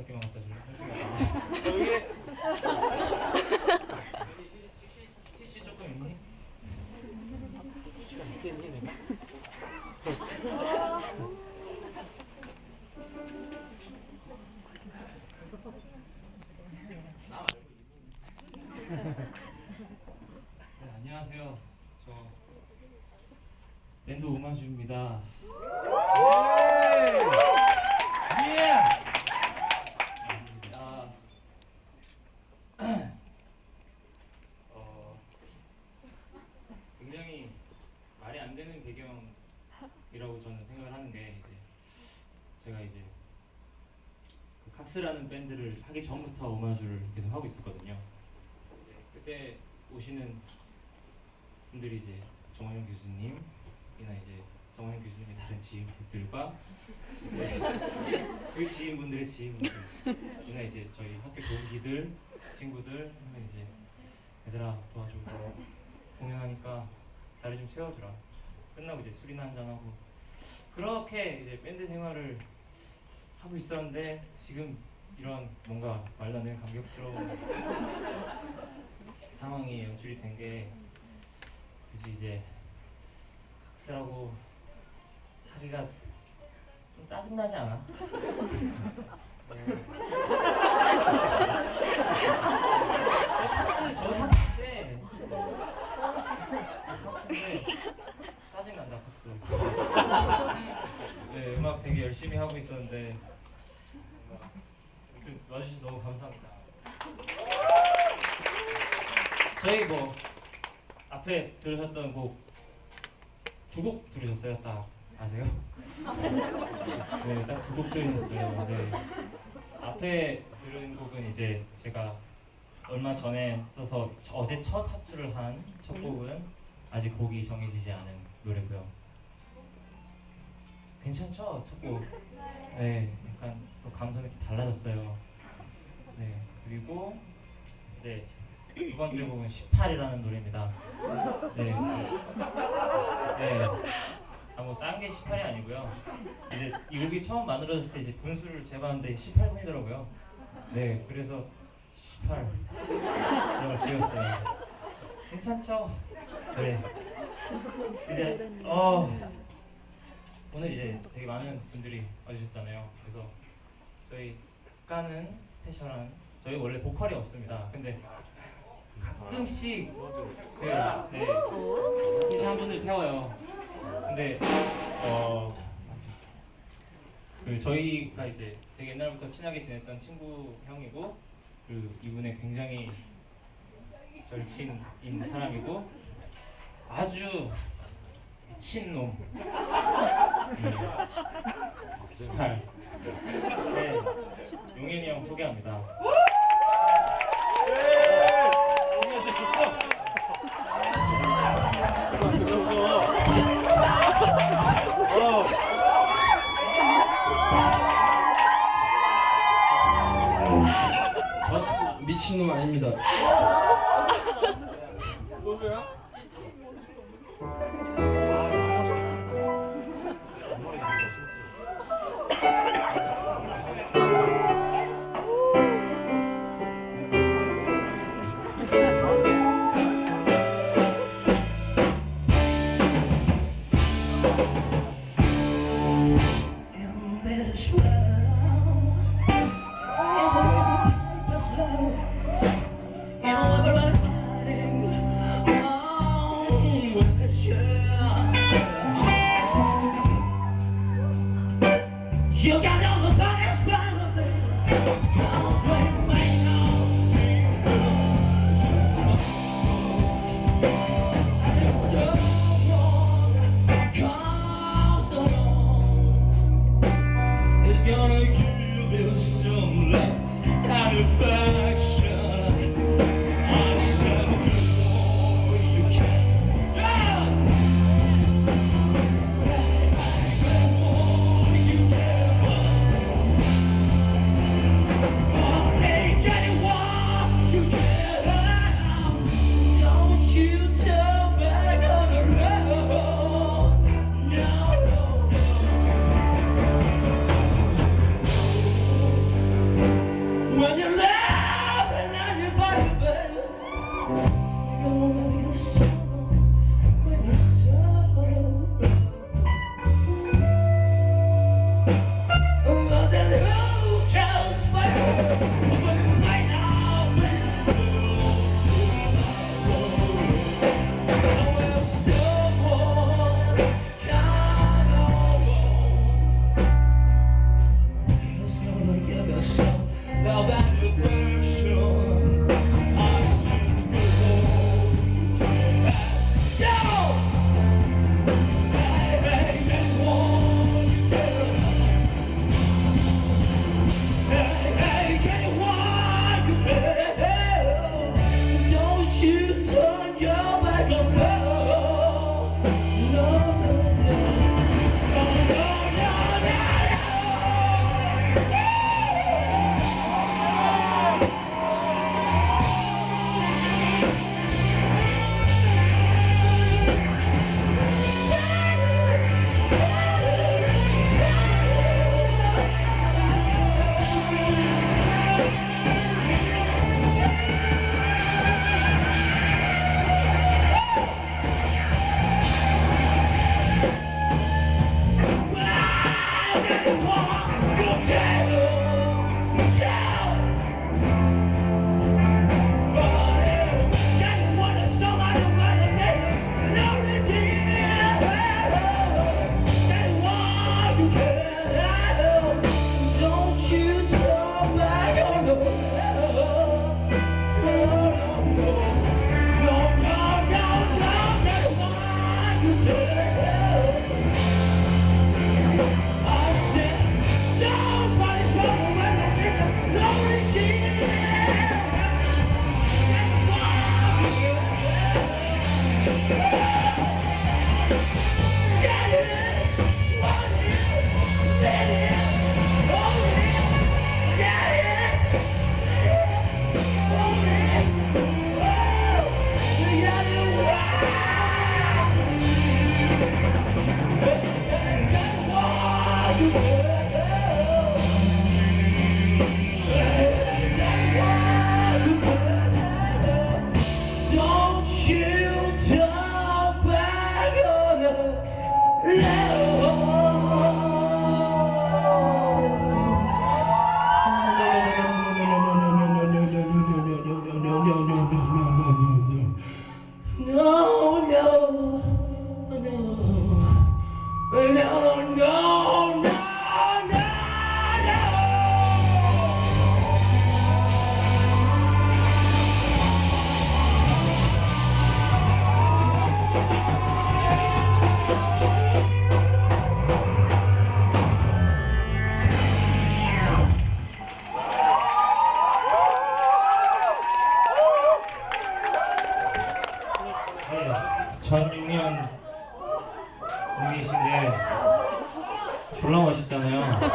몇 개만 갖다 줄래? 조금 있니? 네, 안녕하세요. 저 랜드 오마주입니다. 아, 어, 굉장히 말이 안 되는 배경이라고 저는 생각을 하는 게 이제 제가 이제 그 칵스라는 밴드를 하기 전부터 오마주를 계속 하고 있었거든요. 그때 오시는 분들이 이제 정원영 교수님이나 이제 정원영 교수님의 다른 지인분들과 그 지인분들의 지인분들이나 이제 저희 학교 동기들, 친구들 하면 이제 얘들아 도와줘 공연하니까 자리 좀 채워주라 끝나고 이제 술이나 한잔 하고 그렇게 이제 밴드 생활을 하고 있었는데 지금 이런 뭔가 되는 감격스러운 상황이 연출이 된 게 굳이 이제 각스라고 하기가 좀 짜증나지 않아? 탁스 저 탁스인데 탁스인데 짜증난다 탁스 네 음악 되게 열심히 하고 있었는데 아무튼 와주셔서 너무 감사합니다 저희 뭐 앞에 들으셨던 곡 두 곡 들으셨어요? 딱 아세요? 네, 딱 두 곡 들으셨어요. 네. 앞에 들은 곡은 이제 제가 얼마 전에 써서 어제 첫 합주를 한 첫 곡은 아직 곡이 정해지지 않은 노래고요. 괜찮죠? 첫 곡. 네, 약간 또 감성이 또 달라졌어요. 네, 그리고 이제 두 번째 곡은 18이라는 노래입니다. 네. 네. 아, 뭐, 딴 게 18이 아니고요. 이제 이 곡이 처음 만들어졌을 때 이제 분수를 재봤는데 18분이더라고요. 네, 그래서 18. 이라고 지었어요. 괜찮죠? 네. 이제, 어, 오늘 이제 되게 많은 분들이 와주셨잖아요. 그래서 저희 까는 스페셜한, 저희 원래 보컬이 없습니다. 근데 가끔씩 네, 네. 이제 한 분을 세워요. 근데 어. 그 저희가 이제 되게 옛날부터 친하게 지냈던 친구 형이고 그 이분의 굉장히 절친인 사람이고 아주 미친 놈. 네. 용현이 형 소개합니다. 저 No! 전용현 님이신데 졸라 멋있잖아요.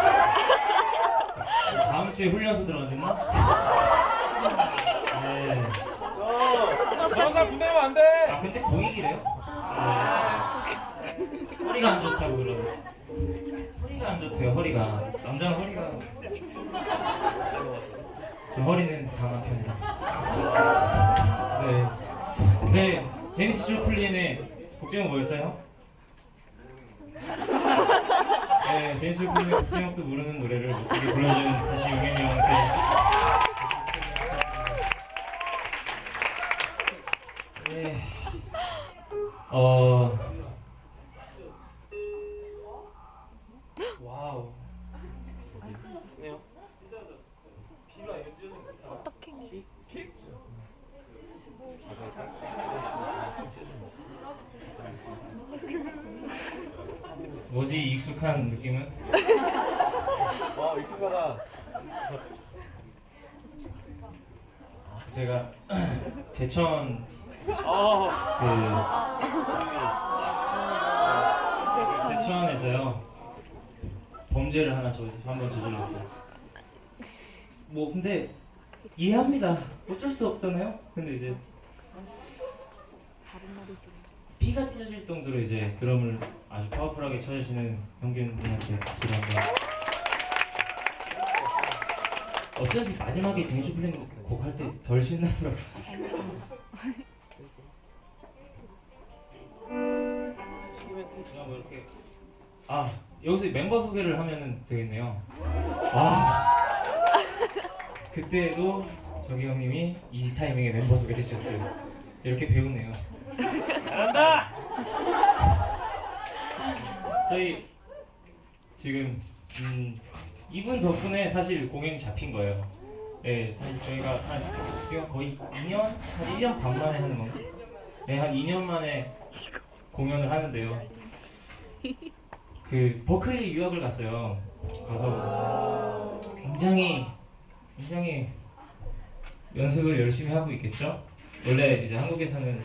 다음 주에 훈련소 들어갔나? 네. 군대 가면 안 돼. 아 근데 공익이래요? 네. 허리가 안 좋다고 그러고 허리가 안 좋대요 허리가 남자는 허리가 저 허리는 강한 편이라 네. 네 제니스 조플린의 곡제목 뭐였죠 형? 네 제니스 조플린의 곡제목도 모르는 노래를 목소리 불러준 다시 용현이 형한테 네. 어. 와우. 뭐지 이 익숙한 느낌은? 와 익숙하다. 제가 제천 어. 그 제천에서요 범죄를 하나 저 한번 저질렀고 뭐 근데 이해합니다 어쩔 수 없잖아요 근데 이제. 피가 찢어질 정도로 이제 드럼을 아주 파워풀하게 쳐주시는 형균 분한테 박수를 한번. 어쩐지 마지막에 제니슈 플랜 곡할 때 덜 신나더라고요. 아 여기서 멤버 소개를 하면은 되겠네요. 와 그때도 저기 형님이 이 타이밍에 멤버 소개를 해주셨죠. 이렇게 배우네요 잘한다. 저희 지금 음, 이분 덕분에 사실 공연이 잡힌 거예요. 네, 사실 저희가 한 지금 거의 2년, 한 1년 반 만에 하는 건가? 네, 한 2년 만에 공연을 하는데요. 그 버클리 유학을 갔어요. 가서 굉장히 굉장히 연습을 열심히 하고 있겠죠. 원래 이제 한국에서는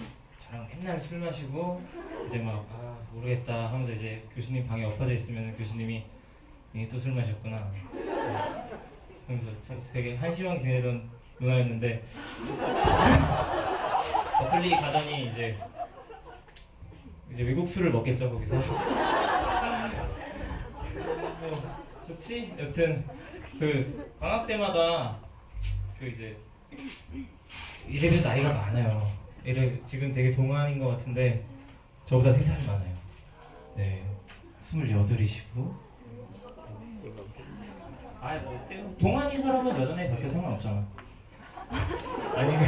저랑 맨날 술 마시고 이제 막 아, 모르겠다 하면서 이제 교수님 방에 엎어져 있으면 교수님이 또술 마셨구나. 그러면서 참 되게 한심하게 지내던 누나였는데 버클리 가더니 이제 이제 외국 술을 먹겠죠 거기서. 뭐 좋지? 여튼 그 방학 때마다 그 이제 이래도 나이가 많아요 이래 지금 되게 동안인 것 같은데 저보다 3살 많아요. 네 28이시고. 아뭐 때- 동안인 사람은 여전히 그렇게 상관없잖아. 아니면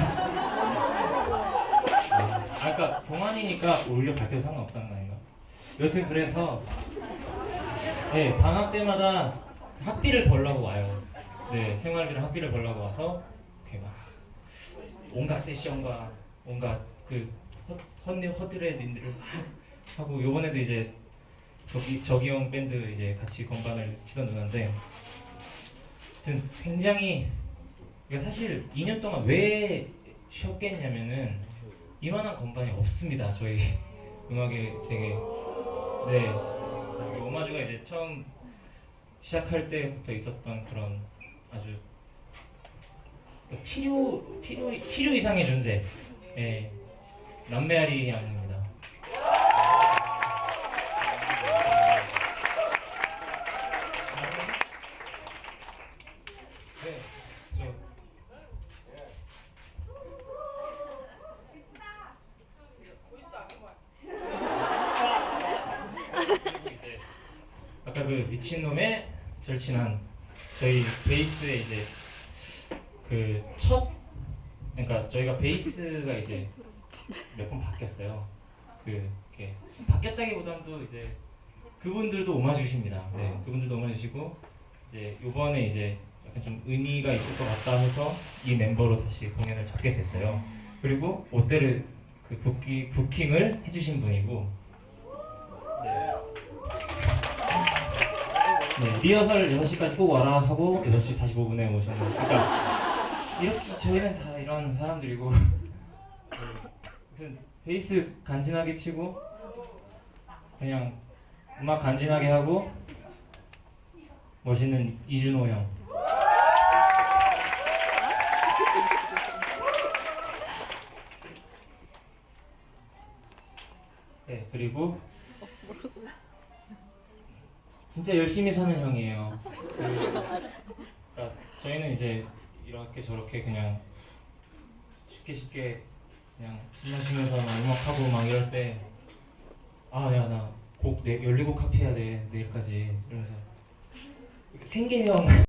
아 그러니까 동안이니까 오히려 밝혀도 상관없다는 거 아닌가? 여튼 그래서 네 방학 때마다 학비를 벌라고 와요. 네 생활비랑 학비를 벌라고 와서 이렇게 막 온갖 세션과 온갖 그 허, 헌, 허드렛인들을 막 하고 요번에도 이제 저기 저기형 밴드 이제 같이 건반을 치던 누나인데 하여튼 굉장히 그러니까 사실 2년 동안 왜 쉬었겠냐면은 이만한 건반이 없습니다 저희. 음악에 되게. 네. 오마주가 이제 처음 시작할 때부터 있었던 그런 아주 필요 필요 필요 이상의 존재 예 남메아리 양입니다. 네, 저 그리고 이제 아까 그 미친놈의 절친한 저희 베이스의 이제 그 첫 그러니까 저희가 베이스가 이제 몇 번 바뀌었어요. 그 이렇게 바뀌었다기보다도 이제 그분들도 오마주십니다. 네, 그분들도 오마주시고 이제 이번에 이제 약간 좀 의미가 있을 것 같다 해서 이 멤버로 다시 공연을 잡게 됐어요. 그리고 롯데를 그 부키, 부킹을 해주신 분이고 네. 네, 리허설 6시까지 꼭 와라 하고 6시 45분에 오셨는 그러니까 이렇게 저희는 다 이런 사람들이고. 네, 무슨 베이스 간지나게 치고 그냥 음악 간지나게 하고 멋있는 이준호 형. 네 그리고 진짜 열심히 사는 형이에요. 그, 그러니까 저희는 이제 이렇게 저렇게 그냥 쉽게 쉽게 그냥 술 마시면서 막 음악하고 막 이럴 때 아 야 나곡 네, 14곡 카피해야 돼 내일까지. 이러면서. 생계형